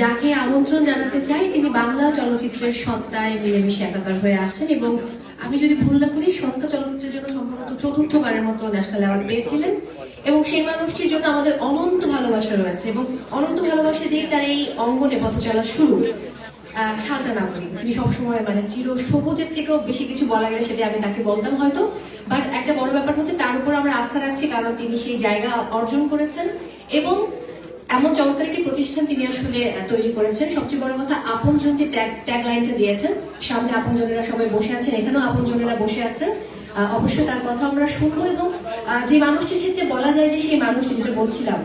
যাকে আমন্ত্রণ জানাতে চাই তিনি বাংলা চলচ্চিত্রের সত্তায় মিলেমিশে একাকার হয়ে আছেন এবং আমি যদি ভুল না করি সত্তা চলচ্চিত্রের জন্য সম্ভবত চতুর্থবারের মতো ন্যাশনাল অ্যাওয়ার্ড পেয়েছিলেন এবং সেই মানুষটির জন্য আমাদের অনন্ত ভালোবাসা রয়েছে এবং অনন্ত ভালোবাসা দিয়ে তার এই অঙ্গনে পথ চলা শুরু। আহ, শান্তা নাগরী তিনি সবসময় মানে চির সবুজের থেকেও বেশি কিছু বলা গেলে সেটা আমি তাকে বলতাম হয়তো। বাট একটা বড় ব্যাপার হচ্ছে তার উপর আমরা আস্থা রাখছি কারণ তিনি সেই জায়গা অর্জন করেছেন এবং এমন চমৎকার একটি প্রতিষ্ঠান তিনি আসলে তৈরি করেছেন। সবচেয়ে বড় কথা আপনজন যে ট্যাগ লাইনটা দিয়েছেন সামনে আপনজনেরা সবাই বসে আছেন এখানেও আপনজনেরা বসে আছেন। অবশ্যই তার কথা আমরা শুনব এবং যে মানুষটির ক্ষেত্রে বলা যায় যে সেই মানুষটি যেটা বলছিলাম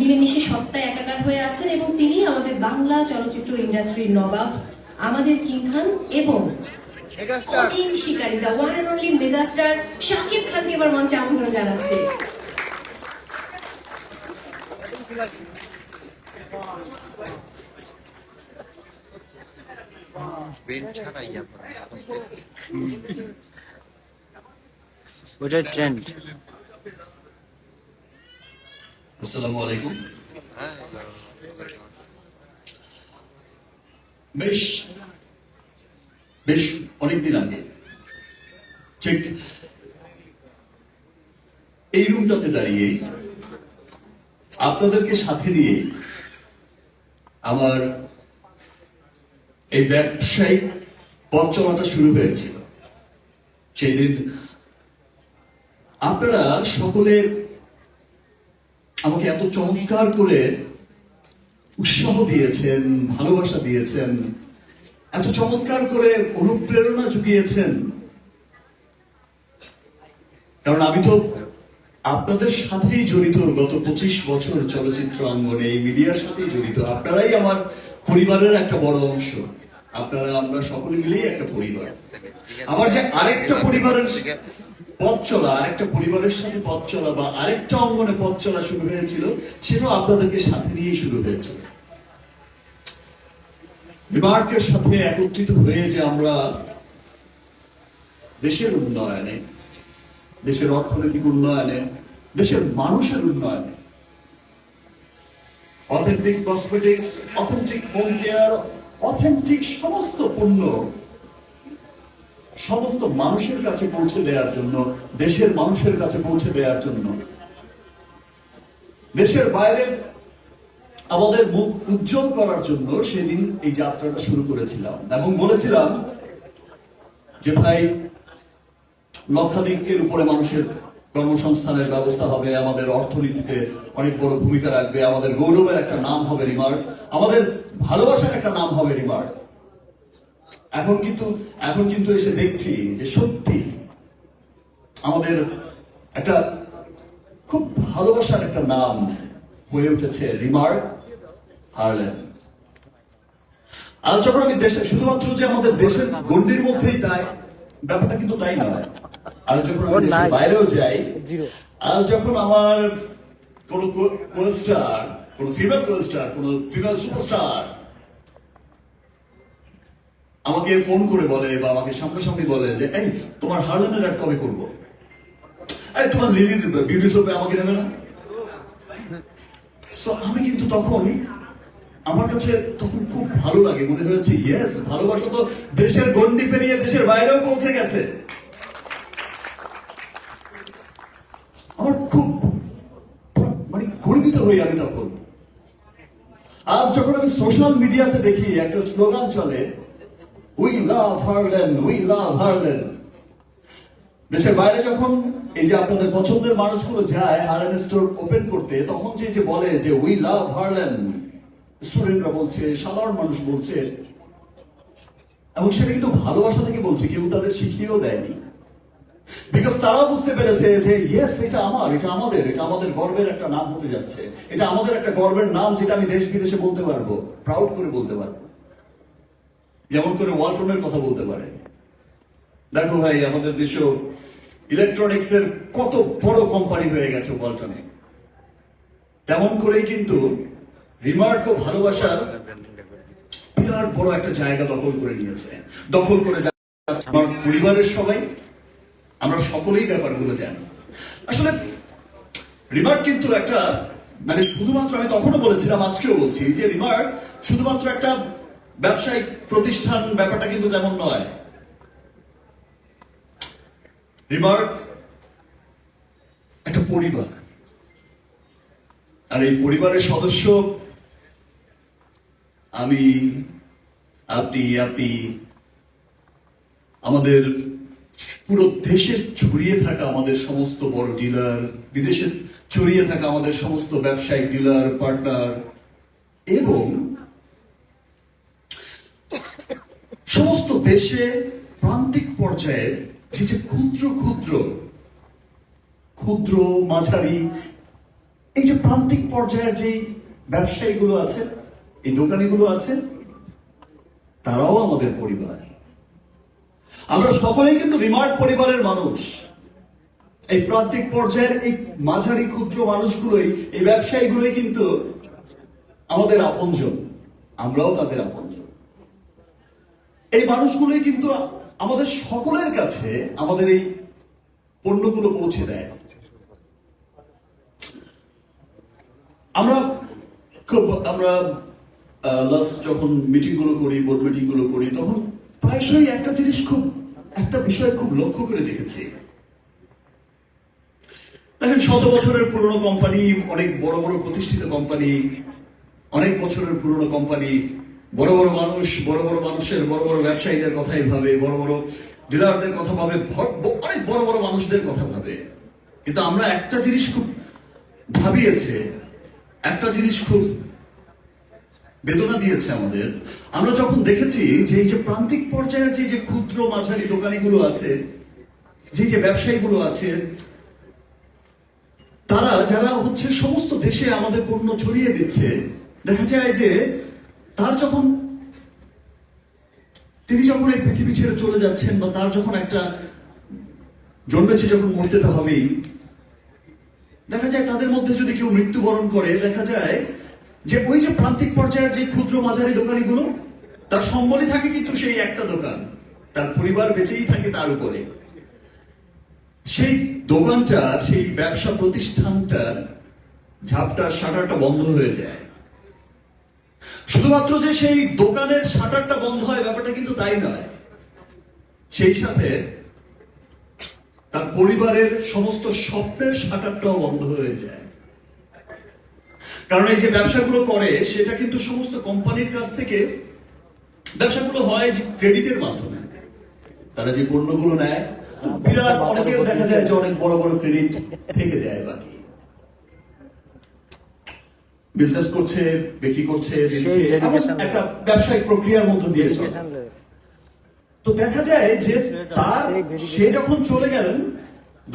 মিলেমিশে সত্তায় একাকার হয়ে আছেন এবং তিনি আমাদের বাংলা চলচ্চিত্র ইন্ডাস্ট্রির নবাব আমাদের কিং খান এবং কঠিন শিকারী one and only megastar Shakib খানকে এবার মঞ্চে আমন্ত্রণ জানাচ্ছি। ট্রেন্ড আসসালামু আলাইকুম বেশ বেশ অনেকদিন আগে। ঠিক। এই রুমটাতে দাঁড়িয়ে আপনাদেরকে সাথে নিয়ে আমার এই ব্যবসায়িক চলাটা শুরু হয়েছিল। সেই দিন আপনারা সকলে আমাকে এত চমৎকার করে উৎসাহ দিয়েছেন, ভালোবাসা দিয়েছেন, এত চমৎকার করে অনুপ্রেরণা জুগিয়েছেন। কারণ আমি তো আপনাদের সাথেই জড়িত গত পঁচিশ বছর চলচ্চিত্র অঙ্গনে এই মিডিয়ার সাথেই জড়িত। আপনারাই আমার পরিবারের একটা বড় অংশ। আপনারা, আমরা সকলে মিলেই একটা পরিবার। আমার যে আরেকটা পরিবারের পথ চলা, আরেকটা পরিবারের সাথে পথ চলা বা আরেকটা অঙ্গনে পথ চলা শুরু হয়েছিল, সেটাও আপনাদেরকে সাথে নিয়েই শুরু হয়েছিল রিমার্কের সাথে একত্রিত হয়ে যে আমরা দেশের উন্নয়নে দেশের অর্থনৈতিক উন্নয়নে, দেশের মানুষের উন্নয়নে। Authentic cosmetics authentic home care authentic সমস্ত পণ্য সমস্ত মানুষের কাছে পৌঁছে দেওয়ার জন্য, দেশের মানুষের কাছে পৌঁছে দেওয়ার জন্য। দেশের বাইরে আমাদের মুখ উজ্জ্বল করার জন্য সেদিন এই যাত্রাটা শুরু করেছিলাম এবং বলেছিলাম যে ভাই লক্ষাধিকের উপরে মানুষের কর্মসংস্থানের ব্যবস্থা হবে, আমাদের অর্থনীতিতে অনেক বড় ভূমিকা রাখবে, আমাদের গৌরবের একটা নাম হবে রিমার্ক আমাদের ভালোবাসার একটা নাম হবে রিমার্ক এখন কিন্তু এখন কিন্তু এসে দেখছি যে সত্যি আমাদের একটা খুব ভালোবাসার একটা নাম হয়ে উঠেছে রিমার্ক হারলেন আর যখন আমি দেশে, শুধুমাত্র যে আমাদের দেশের গণ্ডির মধ্যেই তাই ব্যাপারটা কিন্তু তাই নয়। আজ যখন আমি দেশের বাইরেও যাই আজ যখন আমার কোন কোস্টার কোন ফিমেল কোস্টার কোন ফিমেল সুপারস্টার আমাকে ফোন করে বলে বা আমাকে সামনাসামনি বলে যে এই তোমার হার্লেনের অ্যাড কবে করব? এই তোমার লিলির বিউটি শপে আমাকে নেবে না? So, আমি কিন্তু তখন আমার কাছে তখন খুব ভালো লাগে, মনে হয়েছে ইয়েস ভালোবাসা তো দেশের গন্ডি পেরিয়ে দেশের বাইরেও পৌঁছে গেছে। আমার খুব মানে গর্বিত হই আমি তখন। আজ যখন আমি সোশ্যাল মিডিয়াতে দেখি, একটা স্লোগান চলে উই লাভ হারলেন উই লাভ হারলেন দেশের বাইরে যখন এই যে আপনাদের পছন্দের মানুষগুলো যায় হারলেন স্টোর ওপেন করতে, তখন যে যে বলে যে উই লাভ হারলেন স্টুডেন্টরা বলছে, সাধারণ মানুষ বলছে, এবং সেটা কিন্তু ভালোবাসা থেকে বলছে, কেউ তাদের শিখিয়েও দেয়নি। বিকজ তারা বুঝতে পেরেছে যে ইয়েস এটা আমার, এটা আমাদের এটা আমাদের গর্বের একটা নাম হতে যাচ্ছে। এটা আমাদের একটা গর্বের নাম যেটা আমি দেশ বিদেশে বলতে পারব প্রাউড করে বলতে পারব। যেমন করে ওয়ালটনের কথা বলতে পারে। দেখো ভাই, আমাদের দেশ ইলেকট্রনিক্স এর কত বড় কোম্পানি হয়ে গেছে ওয়ালটনে। তেমন করেই কিন্তু রিমার্ক ও ভালোবাসার বিরাট বড় একটা জায়গা দখল করে নিয়েছে। দখল করে আমার পরিবারের সবাই, আমরা সকলেই ব্যাপারগুলো জানি। আসলে, রিমার্ক কিন্তু একটা মানে শুধুমাত্র আমি তখনও বলেছিলাম, আজকেও বলছি যে রিমার্ক শুধুমাত্র একটা ব্যবসায়িক প্রতিষ্ঠান ব্যাপারটা কিন্তু তেমন নয়। রিমার্ক একটা পরিবার। আর এই পরিবারের সদস্য আমি, আপনি আপনি আমাদের পুরো দেশে ছড়িয়ে থাকা আমাদের সমস্ত বড় ডিলার বিদেশে ছড়িয়ে থাকা আমাদের সমস্ত ব্যবসায়িক ডিলার, পার্টনার এবং সমস্ত দেশে প্রান্তিক পর্যায়ের যে যে ক্ষুদ্র ক্ষুদ্র ক্ষুদ্র মাঝারি, এই যে প্রান্তিক পর্যায়ের যে ব্যবসায়ীগুলো আছে এই দোকানিগুলো আছে, তারাও আমাদের পরিবার। আমরা সকলেই কিন্তু রিমার্ট পরিবারের মানুষ। এই প্রান্তিক পর্যায়ের এই মাঝারি ক্ষুদ্র মানুষগুলোই, এই ব্যবসায়ীগুলোই কিন্তু আমাদের আপনজন। আমরাও তাদের আপনজন। এই মানুষগুলোই কিন্তু আমাদের সকলের কাছে আমাদের এই পণ্যগুলো পৌঁছে দেয়। আমরা খুব, আমরা লাস্ট যখন মিটিংগুলো করি বোর্ড মিটিংগুলো করি, তখন প্রায়শই একটা জিনিস খুব, একটা বিষয় খুব লক্ষ্য করে দেখেছি। দেখেন, শত বছরের পুরনো কোম্পানি অনেক বড় বড় প্রতিষ্ঠিত কোম্পানি অনেক বছরের পুরনো কোম্পানি বড় বড় মানুষ, বড় বড় মানুষের, বড় বড় ব্যবসায়ীদের কথাই ভাবে বড় বড় ডিলারদের কথা ভাবে অনেক বড় বড় মানুষদের কথা ভাবে। কিন্তু আমরা একটা জিনিস খুব ভাবিয়েছে, একটা জিনিস খুব বেদনা দিয়েছে আমাদের। আমরা যখন দেখেছি যে এই যে প্রান্তিক পর্যায়ের যে যে ক্ষুদ্র মাঝারি দোকানিগুলো আছে, যে যে ব্যবসায়ীগুলো আছে, তারা যারা হচ্ছে সমস্ত দেশে আমাদের পণ্য ছড়িয়ে দিচ্ছে, দেখা যায় যে তার যখন তিনি যখন এই পৃথিবী ছেড়ে চলে যাচ্ছেন বা তার যখন একটা জন্মেছে যখন মরতে তো হবেই, দেখা যায় তাদের মধ্যে যদি কেউ মৃত্যুবরণ করে, দেখা যায় যে ওই যে প্রান্তিক পর্যায়ের যে ক্ষুদ্র মাঝারি দোকানিগুলো, তার সম্বলই থাকে কিন্তু সেই একটা দোকান। তার পরিবার বেঁচেই থাকে তার উপরে। সেই দোকানটা, সেই ব্যবসা প্রতিষ্ঠানটার ঝাপটা, শাটারটা বন্ধ হয়ে যায়। শুধুমাত্র যে সেই দোকানের শাটারটা বন্ধ হয়, ব্যাপারটা কিন্তু তাই নয়। সেই সাথে তার পরিবারের সমস্ত স্বপ্নের শাটারটাও বন্ধ হয়ে যায়। কারণ এই যে ব্যবসাগুলো করে সেটা কিন্তু সমস্ত কোম্পানির কাছ থেকে ব্যবসাগুলো হয় যে ক্রেডিটের মাধ্যমে। তারা যে পণ্যগুলো নেয় বিরাট অনেকের দেখা যায় যে অনেক বড় বড় ক্রেডিট থেকে যায় বাকি। বিজনেস করছে বিক্রি করছে দিচ্ছে একটা ব্যবসায়িক প্রক্রিয়ার মধ্য দিয়ে চলে। তো দেখা যায় যে তার সে যখন চলে গেলেন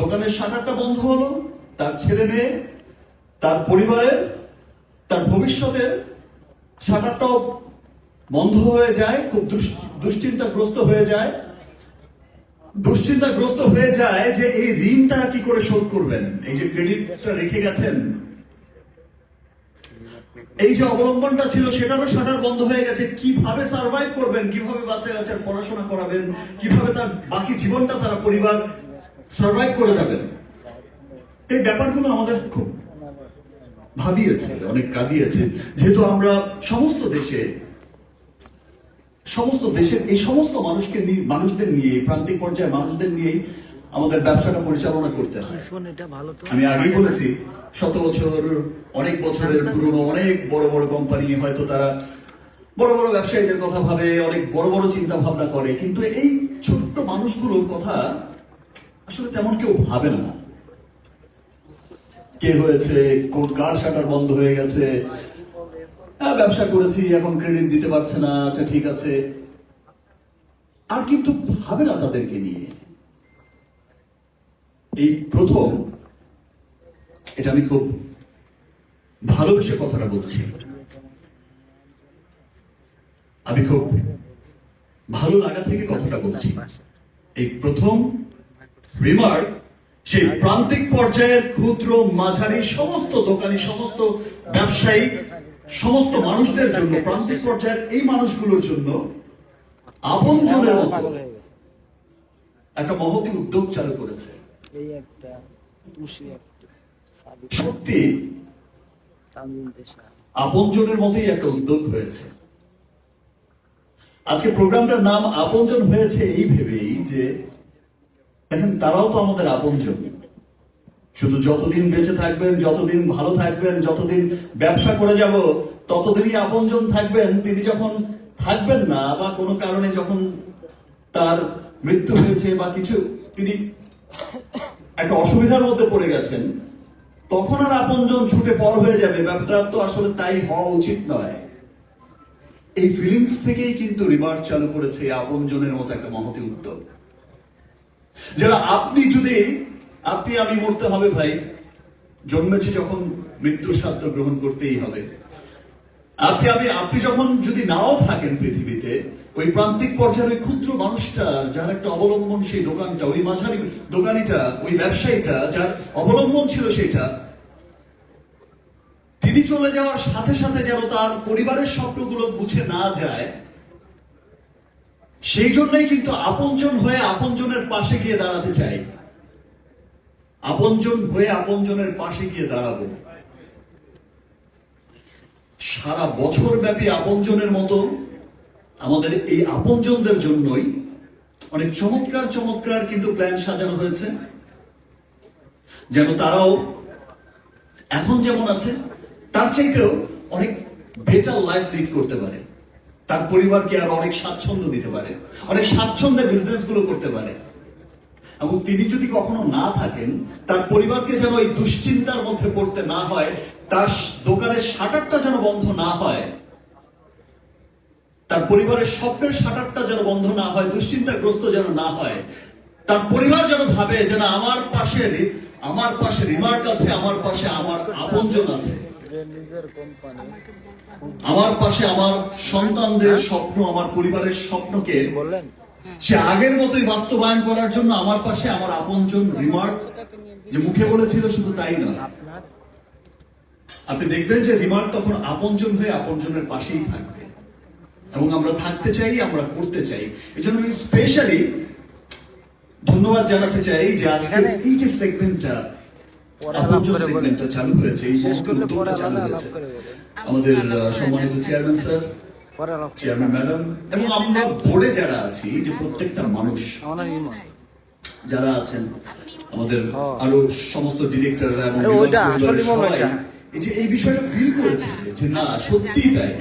দোকানের শাটারটা বন্ধ হলো তার ছেলে মেয়ে তার পরিবারের তার ভবিষ্যতের শাটারটাও বন্ধ হয়ে যায়, খুব দুশ্চিন্তাগ্রস্ত হয়ে যায়। দুশ্চিন্তাগ্রস্ত হয়ে যায় যে এই ঋণ তারা কি করে শোধ করবেন? এই যে ক্রেডিটটা রেখে গেছেন। এই যে অবলম্বনটা ছিল, সেটারও শাটার বন্ধ হয়ে গেছে। কীভাবে সার্ভাইভ করবেন? কীভাবে বাচ্চা কাচ্চার পড়াশোনা করাবেন? কীভাবে তার বাকি জীবনটা তারা পরিবার সার্ভাইভ করে যাবেন? এই ব্যাপারগুলো আমাদের খুব ভাবিয়েছে অনেক কাঁদিয়েছে। যেহেতু আমরা সমস্ত দেশে সমস্ত দেশের এই সমস্ত মানুষকে নিয়ে মানুষদের নিয়ে প্রান্তিক পর্যায়ে মানুষদের নিয়েই আমাদের ব্যবসাটা পরিচালনা করতে হয়। আমি আগেই বলেছি শত বছর অনেক বছরের পুরনো অনেক বড় বড় কোম্পানি হয়তো তারা বড় বড় ব্যবসায়ীদের কথা ভাবে অনেক বড় বড় চিন্তা ভাবনা করে কিন্তু এই ছোট্ট মানুষগুলোর কথা আসলে তেমন কেউ ভাবে না। কে হয়েছে, কোন কার শাটার বন্ধ হয়ে গেছে? হ্যাঁ ব্যবসা করেছি, এখন ক্রেডিট দিতে পারছে না আচ্ছা ঠিক আছে। আর কিন্তু ভাবে না তাদেরকে নিয়ে। এই প্রথম, এটা আমি খুব ভালো ভালোবেসে কথাটা বলছি। আমি খুব ভালো লাগা থেকে কথাটা বলছি। এই প্রথম রিমার্ক সেই প্রান্তিক পর্যায়ের ক্ষুদ্র মাঝারি সমস্ত দোকানি সমস্ত ব্যবসায়ী সমস্ত মানুষদের জন্য প্রান্তিক পর্যায়ের এই মানুষগুলোর জন্য আপনজনের মতো একটা মহতি উদ্যোগ চালু করেছে। সত্যি আপনজনের মতোই একটা উদ্যোগ হয়েছে। আজকে প্রোগ্রামটার নাম আপনজন হয়েছে এই ভেবেই যে দেখেন, তারাও তো আমাদের আপনজন। শুধু যতদিন বেঁচে থাকবেন, যতদিন ভালো থাকবেন, যতদিন ব্যবসা করে যাব, ততদিনই আপনজন থাকবেন। তিনি যখন থাকবেন না বা কোনো কারণে যখন তার মৃত্যু হয়েছে বা কিছু, তিনি একটা অসুবিধার মধ্যে পড়ে গেছেন, তখন আর আপনজন ছুটে পর হয়ে যাবে। ব্যাপারটা তো আসলে তাই হওয়া উচিত নয়। এই ফিলিংস থেকেই কিন্তু রিমার্ক চালু করেছে আপনজনের মতো একটা মহতি উদ্যোগ। যারা আপনি যদি, আপনি আমি মরতে হবে ভাই, জন্মেছে যখন মৃত্যুর সাধ্য গ্রহণ করতেই হবে। আপনি আমি, আপনি যখন যদি নাও থাকেন পৃথিবীতে, ওই প্রান্তিক পর্যায়ের ওই ক্ষুদ্র মানুষটা, যার একটা অবলম্বন সেই দোকানটা, ওই মাঝারি দোকানিটা, ওই ব্যবসায়ীটা, যার অবলম্বন ছিল সেটা, তিনি চলে যাওয়ার সাথে সাথে যেন তার পরিবারের স্বপ্নগুলো বুঝে না যায় সেই জন্যই কিন্তু আপনজন হয়ে আপনজনের পাশে গিয়ে দাঁড়াতে চাই। আপনজন হয়ে আপনজনের পাশে গিয়ে দাঁড়াবো। সারা বছর ব্যাপী আপনজনের মতো আমাদের এই আপনজনদের জন্যই অনেক চমৎকার চমৎকার কিন্তু প্ল্যান সাজানো হয়েছে। যেন তারাও এখন যেমন আছে, তার চাইতেও অনেক বেটার লাইফ লিড করতে পারে। তার পরিবারকে আরও অনেক স্বাচ্ছন্দ্য দিতে পারে, অনেক স্বাচ্ছন্দ্যে বিজনেসগুলো করতে পারে। এবং তিনি যদি কখনো না থাকেন, তার পরিবারকে যেন এই দুশ্চিন্তার মধ্যে পড়তে না হয়, তার দোকানের শাটারটা যেন বন্ধ না হয়, তার পরিবারের স্বপ্নের শাটারটা যেন বন্ধ না হয়, দুশ্চিন্তাগ্রস্ত যেন না হয়, তার পরিবার যেন ভাবে যেন আমার পাশে আমার পাশে রিমার্ক আছে, আমার পাশে আমার আপনজন আছে। আমার পাশে আমার সন্তানদের স্বপ্ন আমার পরিবারের স্বপ্নকে সে আগের মতোই বাস্তবায়ন করার জন্য আমার পাশে আমার আপনজন রিমার্ক যে মুখে বলেছিল শুধু তাই আপনার? আপনি দেখবেন যে রিমার্ক তখন আপনজন হয়ে আপনজনের পাশেই থাকবে। এবং আমরা থাকতে চাই আমরা করতে চাই। এই জন্য আমি স্পেশালি ধন্যবাদ জানাতে চাই যে আজকে এই যে সেগমেন্টটা সেগমেন্টটা চালু হয়েছে এই উদ্যোগটা চালু হয়েছে। আলাপ করে বলেন। আমাদের সম্মানিত চেয়ারম্যান স্যার পরে আলাপ করে। চেয়ারম্যান ম্যাডাম এবং আমরা বোর্ডে যারা আছি যে প্রত্যেকটা মানুষ যারা আছেন আমাদের আরও সমস্ত ডিরেক্টররা এবং। এই যে এই বিষয়টা ফিল করেছে যে না সত্যিই তাই।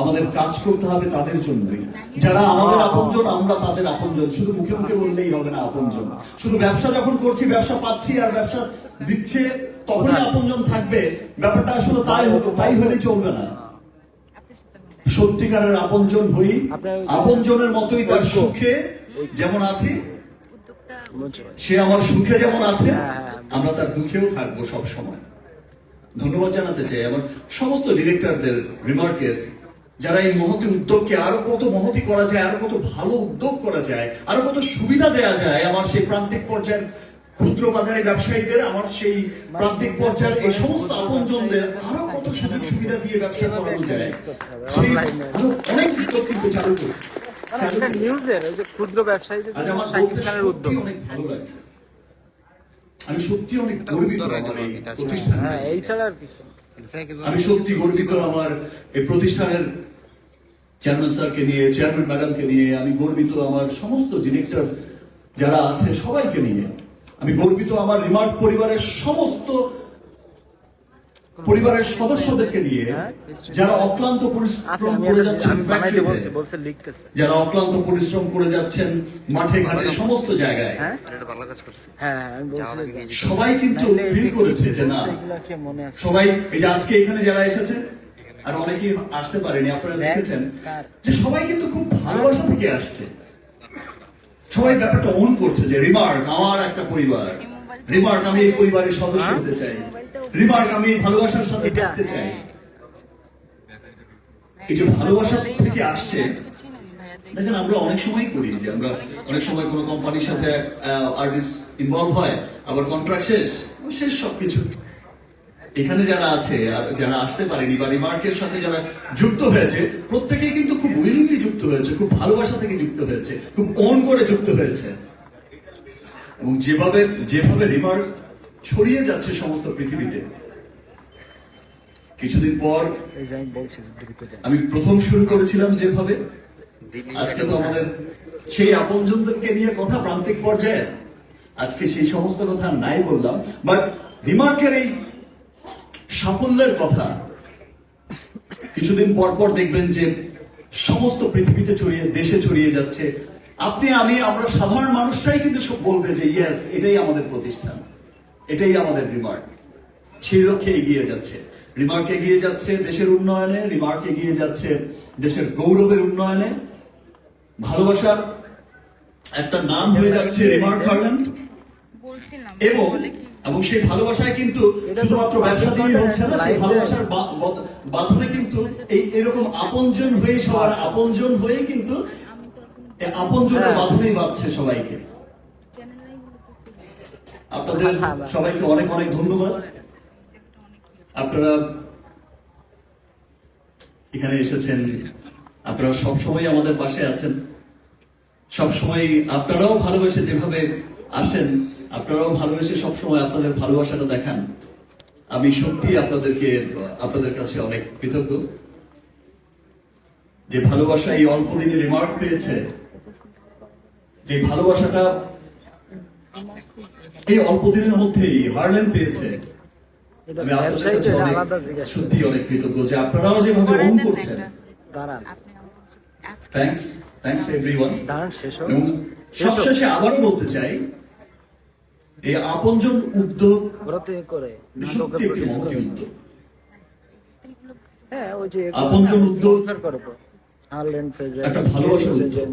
আমাদের কাজ করতে হবে তাদের জন্যই যারা আমাদের আপনজন আমরা তাদের আপনজন শুধু মুখে মুখে বললেই হবে না আপনজন শুধু ব্যবসা যখন করছি ব্যবসা পাচ্ছি আর ব্যবসা দিচ্ছে তখনই আপনজন থাকবে ব্যাপারটা আসলে তাই হলো তাই হলে চলবে না সত্যিকারের আপনজন হই আপনজনের মতোই তার সুখে যেমন আছি সে আমার সুখে যেমন আছে হ্যাঁ, হ্যাঁ, হ্যাঁ। আমরা তার দুঃখেও থাকব সব সময় ধন্যবাদ জানাতে চাই আমার সমস্ত ডিরেক্টরদের রিমার্কের যারা এই মহতি উদ্যোগকে আরও কত মহতি করা যায় আরও কত ভালো উদ্যোগ করা যায় আরও কত সুবিধা দেয়া যায় আমার সেই প্রান্তিক পর্যায়ের ক্ষুদ্র বাজারে ব্যবসায়ীদের আমার সেই প্রান্তিক পর্যায়ের এই সমস্ত আপনজনদের আরও কত সুযোগ সুবিধা দিয়ে ব্যবসা করানো যায় সেই আরও অনেক উদ্যোগ কিন্তু চালু করেছে। ক্ষুদ্র ব্যবসায়ীদের আজ আমার উদ্যোগ। অনেক ভালো লাগছে। আমি সত্যি অনেক গর্বিত আমার এই প্রতিষ্ঠানের হ্যাঁ আমি সত্যি গর্বিত আমার এই প্রতিষ্ঠানের চেয়ারম্যান স্যারকে নিয়ে চেয়ারম্যান ম্যাডামকে নিয়ে আমি গর্বিত আমার সমস্ত ডিরেক্টর যারা আছে সবাইকে নিয়ে। আমি গর্বিত আমার রিমার্ক পরিবারের সমস্ত পরিবারের সদস্যদেরকে নিয়ে যারা অক্লান্ত পরিশ্রম করে যাচ্ছেন যারা অক্লান্ত পরিশ্রম করে যাচ্ছেন মাঠে ঘাটে সমস্ত জায়গায়। হ্যাঁ? আর এটা ভালো কাজ করছে। হ্যাঁ হ্যাঁ, সবাই কিন্তু এই ফিল যে করেছে যে না। মনে সবাই এই যে আজকে এখানে যারা এসেছে আর অনেকেই আসতে পারেনি আপনারা দেখেছেন যে সবাই কিন্তু খুব ভালোবাসা থেকে আসছে। সবাই ব্যাপারটা অন করছে যে রিমার্ক আমার একটা পরিবার। রিমার্ক আমি এই পরিবারের সদস্য হতে চাই। রিমার্ক আমি ভালোবাসার সাথে থাকতে চাই। এই যে ভালোবাসা থেকে আসছে। দেখেন আমরা অনেক সময় করি যে আমরা অনেক সময় কোনো কোম্পানির সাথে আর্টিস্ট ইনভলভ হয় আবার কন্ট্রাক্ট শেষ শেষ সবকিছু। এখানে যারা আছে আর যারা আসতে পারেনি বা রিমার্কের সাথে যারা যুক্ত হয়েছে প্রত্যেকেই কিন্তু খুব উইলিংলি যুক্ত হয়েছে খুব ভালোবাসা থেকে যুক্ত হয়েছে খুব অন করে যুক্ত হয়েছে। এবং যেভাবে যেভাবে রিমার্ক ছড়িয়ে যাচ্ছে সমস্ত পৃথিবীতে। কিছুদিন পর আমি প্রথম শুরু করেছিলাম যেভাবে। আজকে তো আমাদের সেই আপনজনদেরকে নিয়ে কথা প্রান্তিক পর্যায়ে। আজকে সেই সমস্ত কথা নাই বললাম বাট রিমার্কের এই সাফল্যের কথা। কিছুদিন পর পর দেখবেন যে সমস্ত পৃথিবীতে ছড়িয়ে দেশে ছড়িয়ে যাচ্ছে। আপনি আমি আমরা সাধারণ মানুষরাই কিন্তু সব বলবে যে ইয়েস এটাই আমাদের প্রতিষ্ঠান। এটাই আমাদের রিমার্ক সেই লক্ষ্যে এগিয়ে যাচ্ছে। রিমার্ক এগিয়ে যাচ্ছে দেশের উন্নয়নে রিমার্ক এগিয়ে যাচ্ছে দেশের গৌরবের উন্নয়নে। ভালোবাসার একটা নাম হয়ে যাচ্ছে রিমার্ক বলছিলাম এবং এবং সেই ভালোবাসায় কিন্তু শুধুমাত্র ব্যবসা দিয়েই হচ্ছে না সেই ভালোবাসার বাঁধনে কিন্তু এই এরকম আপনজন হয়ে সবার আপনজন হয়ে কিন্তু আপনজনের বাঁধনেই বাঁধছে সবাইকে। আপনাদের সবাইকে অনেক অনেক ধন্যবাদ। আপনারা এখানে এসেছেন। আপনারা সব সময় আমাদের পাশে আছেন। সব সময় আপনারাও ভালোবেসে যেভাবে আসেন আপনারাও ভালোবেসে সব সময় আপনাদের ভালোবাসাটা দেখান। আমি সত্যি আপনাদেরকে আপনাদের কাছে অনেক কৃতজ্ঞ। যে ভালোবাসা এই অল্প দিনে রিমার্ক পেয়েছে যে ভালোবাসাটা এই অল্প দিনের মধ্যেই হারলেন পেয়েছে। আমি আপনাদের কাছে অনেক সত্যি অনেক কৃতজ্ঞ যে আপনারাও যেভাবে ওন করছেন। থ্যাঙ্কস থ্যাঙ্কস এভরিওয়ান দাঁড়ান শেষ হোক। এবং সবশেষে আবারও বলতে চাই এই আপনজন উদ্যোগ সত্যি একটি মহতি উদ্যোগ। হ্যাঁ ওই যে আপনজন উদ্যোগ হারল্যান্ড একটা ভালোবাসার উদ্যোগ।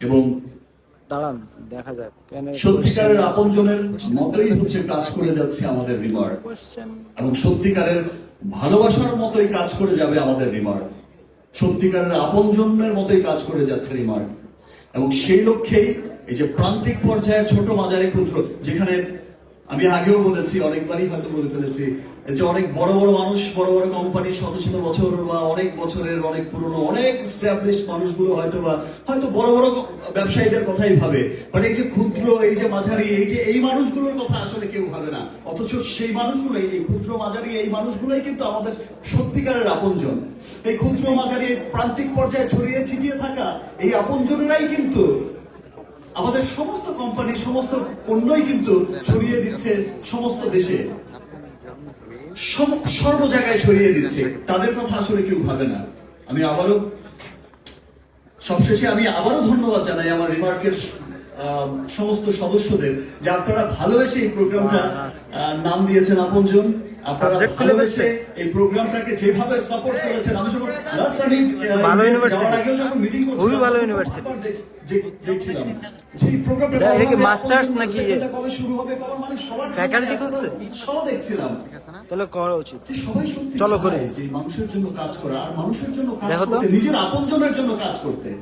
এবং দাঁড়ান দেখা যাক। সত্যিকারের আপনজনের মতোই হচ্ছে কাজ করে যাচ্ছে আমাদের রিমার এবং সত্যিকারের ভালোবাসার মতোই কাজ করে যাবে আমাদের রিমার সত্যিকারের আপনজনের মতোই কাজ করে যাচ্ছে রিমার এবং সেই লক্ষ্যেই এই যে প্রান্তিক পর্যায়ের ছোট মাঝারি ক্ষুদ্র যেখানে আমি আগেও বলেছি, অনেকবারই হয়তো বলে ফেলেছি, যে অনেক বড় বড় মানুষ, বড় বড় কোম্পানি শত শত বছর বা অনেক বছরের অনেক পুরনো, অনেক স্ট্যাবলিশ মানুষগুলো হয়তো বা হয়তো বড় বড় ব্যবসায়ীদের কথাই ভাবে। বাট এই যে ক্ষুদ্র, এই যে মাঝারি, এই যে এই মানুষগুলোর কথা আসলে কেউ ভাবে না। অথচ সেই মানুষগুলোই, এই ক্ষুদ্র, মাঝারি, এই মানুষগুলোই কিন্তু আমাদের সত্যিকারের আপনজন। এই ক্ষুদ্র, মাঝারি প্রান্তিক পর্যায়ে ছড়িয়ে ছিটিয়ে থাকা এই আপনজনেরাই কিন্তু আমাদের সমস্ত কোম্পানি সমস্ত পণ্যই কিন্তু ছড়িয়ে দিচ্ছে সমস্ত দেশে। সর্ব জায়গায় ছড়িয়ে দিচ্ছে। তাদের কথা আসলে কেউ ভাবে না। আমি আবারও সবশেষে আমি আবারও ধন্যবাদ জানাই আমার রিমার্কের সমস্ত সদস্যদের যে আপনারা ভালোবেসে এই প্রোগ্রামটা নাম দিয়েছেন আপনজন। আপনারা ভালোবেসে এই প্রোগ্রামটাকে যেভাবে সাপোর্ট করেছেন আমি ভালো খুবই ভালো দেখছিলাম। এটা- কি masters আপনজন নাকি second? টা কবে শুরু হবে কবে মানে সবার Faculty করছে? দেখছিলাম। তাহলে করা উচিত। সবাই চলো করি। যে মানুষের জন্য কাজ করা আর মানুষের জন্য কাজ করতে নিজের আপনজনের জন্য কাজ করতে।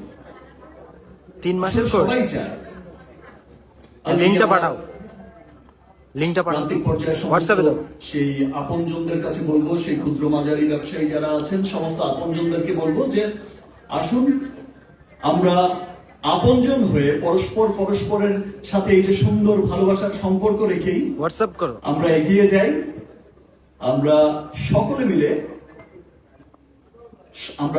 তিন মাসের কোর্স সবাই চায়। পাঠাও। লিঙ্কটা হোয়াটসঅ্যাপে দাও। সেই আপনজনদের কাছে বলব সেই ক্ষুদ্র মাঝারি ব্যবসায়ী যারা আছেন সমস্ত আপনজনদেরকে বলব যে আসুন আমরা আপনজন হয়ে পরস্পর পরস্পরের সাথে এই যে সুন্দর ভালোবাসার সম্পর্ক রেখেই হোয়াটসঅ্যাপ করো। আমরা এগিয়ে যাই। আমরা সকলে মিলে আমরা